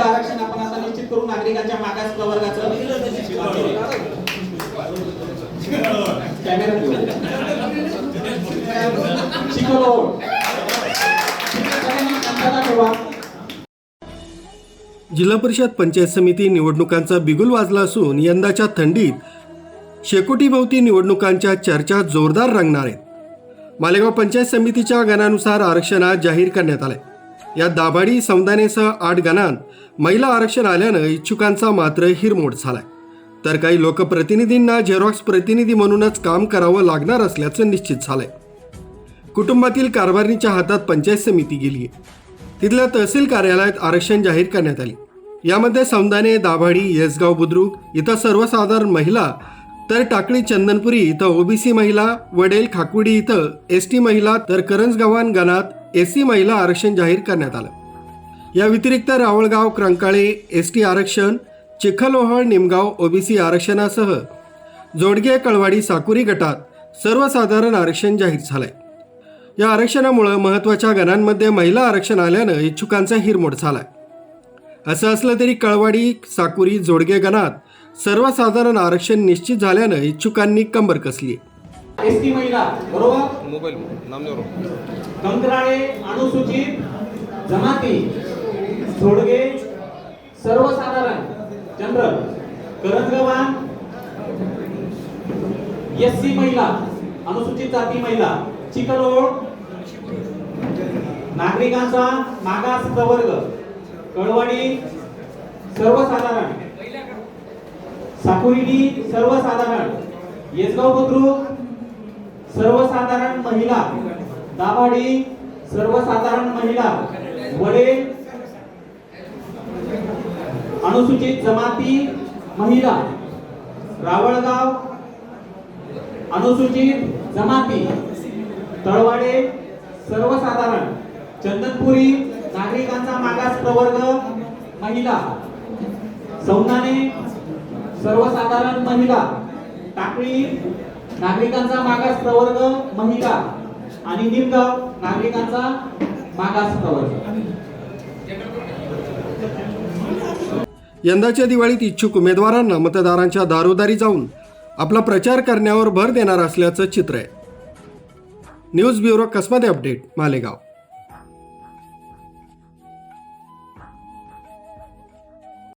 आरक्षण आपण आता निश्चित करू नागरिकांच्या मागास प्रवर्गाचं हो. जिल्हा परिषद पंचायत समिती निवडणुकांचा बिगुल वाजला असून यंदाच्या थंडीत शेकोटीभोवती निवडणुकांच्या चर्चा जोरदार रंगणार आहेत. मालेगाव पंचायत समितीच्या गणानुसार आरक्षणात जाहीर करण्यात आलं या दाभाडी समुदायासह आठ गणांत महिला आरक्षण आल्यानं इच्छुकांचा मात्र हिरमोड झालाय. तर काही लोकप्रतिनिधींना झेरॉक्स प्रतिनिधी म्हणूनच काम करावं लागणार असल्याचं निश्चित झालंय. कुटुंबातील कारभारणीच्या हातात पंचायत समिती गेली आहे तिथल्या तहसील कार्यालयात आरक्षण जाहीर करण्यात आले. यामध्ये सौंदाने दाभाडी येसगाव बुद्रुक इथं सर्वसाधारण महिला तर टाकळी चंदनपुरी इथं ओबीसी महिला वडेल खाकुडी इथं एस टी महिला तर करंजगावान गणात एस सी महिला आरक्षण जाहीर करण्यात आलं. या व्यतिरिक्त रावळगाव क्रंकाळे एस टी आरक्षण चिखलोहळ निमगाव ओबीसी आरक्षणासह जोडगे कळवाडी साकुरी गटात सर्वसाधारण आरक्षण जाहीर झालंय. या आरक्षणामुळं महत्त्वाच्या गणांमध्ये महिला आरक्षण आल्यानं इच्छुकांचा हिरमोड झालाय. असं असलं तरी कळवाडी साकुरी जोडगे गणात सर्वसाधारण आरक्षण निश्चित झाल्यानं इच्छुकांनी कंबर कसली आहे टी महिला बरोबर? मोबाईल कंत्राळे अनुसूचित जमाती झोडगे सर्वसाधारण जनरल करंजगवान एस सी महिला अनुसूचित जाती महिला चिकलोड नागरिकांचा मागास प्रवर्ग कळवाडी सर्वसाधारण साकुर्डी सर्वसाधारण येसगाव बुद्रुक सर्वसाधारण महिला दाभाडी सर्वसाधारण महिला वडे अनुसूचित जमाती महिला रावळगाव अनुसूचित जमाती तळवाडे सर्वसाधारण चंदनपुरी नागरिकांचा मागास प्रवर्ग महिला सौनाने सर्वसाधारण महिला टाकळी नागरिकांचा मागास प्रवर्ग महिला आणि निमगाव नागरिकांचा मागास प्रवर्ग. यंदाच्या दिवाळीत इच्छुक उमेदवारांना मतदारांच्या दारोदारी जाऊन आपला प्रचार करण्यावर भर देणार असल्याचं चित्र आहे. न्यूज ब्युरो कसमध्ये अपडेट मालेगाव.